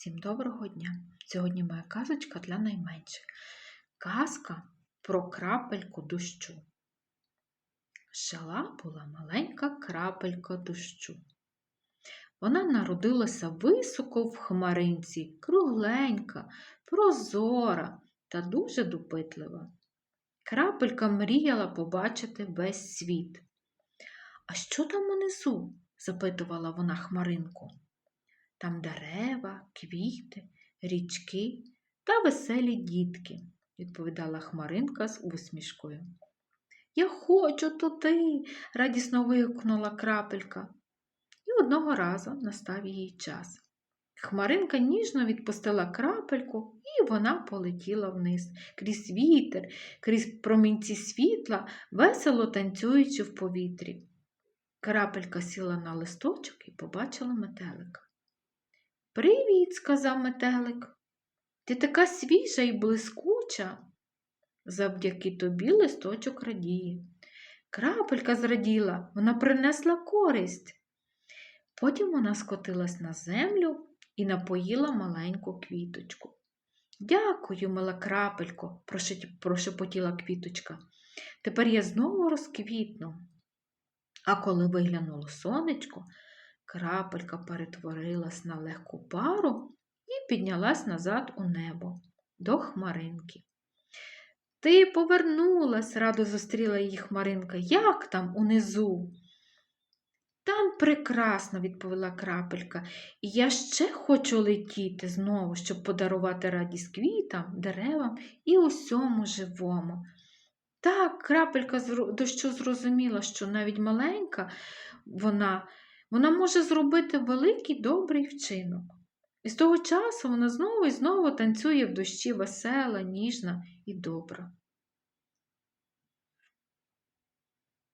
Всім доброго дня! Сьогодні моя казочка для найменших. Казка про крапельку дощу. Жила була маленька крапелька дощу. Вона народилася високо в хмаринці, кругленька, прозора та дуже допитлива. Крапелька мріяла побачити весь світ. А що там унизу? запитувала вона хмаринку. Там дерева, квіти, річки та веселі дітки, відповідала Хмаринка з усмішкою. Я хочу туди, радісно вигукнула крапелька. І одного разу настав її час. Хмаринка ніжно відпустила крапельку, і вона полетіла вниз, крізь вітер, крізь промінці світла, весело танцюючи в повітрі. Крапелька сіла на листочок і побачила метелика. Привіт, сказав метелик. Ти така свіжа і блискуча. Завдяки тобі листочок радіє. Крапелька зраділа, вона принесла користь. Потім вона скотилась на землю і напоїла маленьку квіточку. Дякую, мила крапелько, прошепотіла квіточка. Тепер я знову розквітну. А коли виглянуло сонечко, крапелька перетворилась на легку пару і піднялась назад у небо до хмаринки. Ти повернулась, радо зустріла її хмаринка. Як там унизу? Там прекрасно, відповіла крапелька, і я ще хочу летіти знову, щоб подарувати радість квітам, деревам і усьому живому. Так, крапелька дощу зрозуміла, що навіть маленька вона, вона може зробити великий добрий вчинок. І з того часу вона знову і знову танцює в дощі весела, ніжна і добра.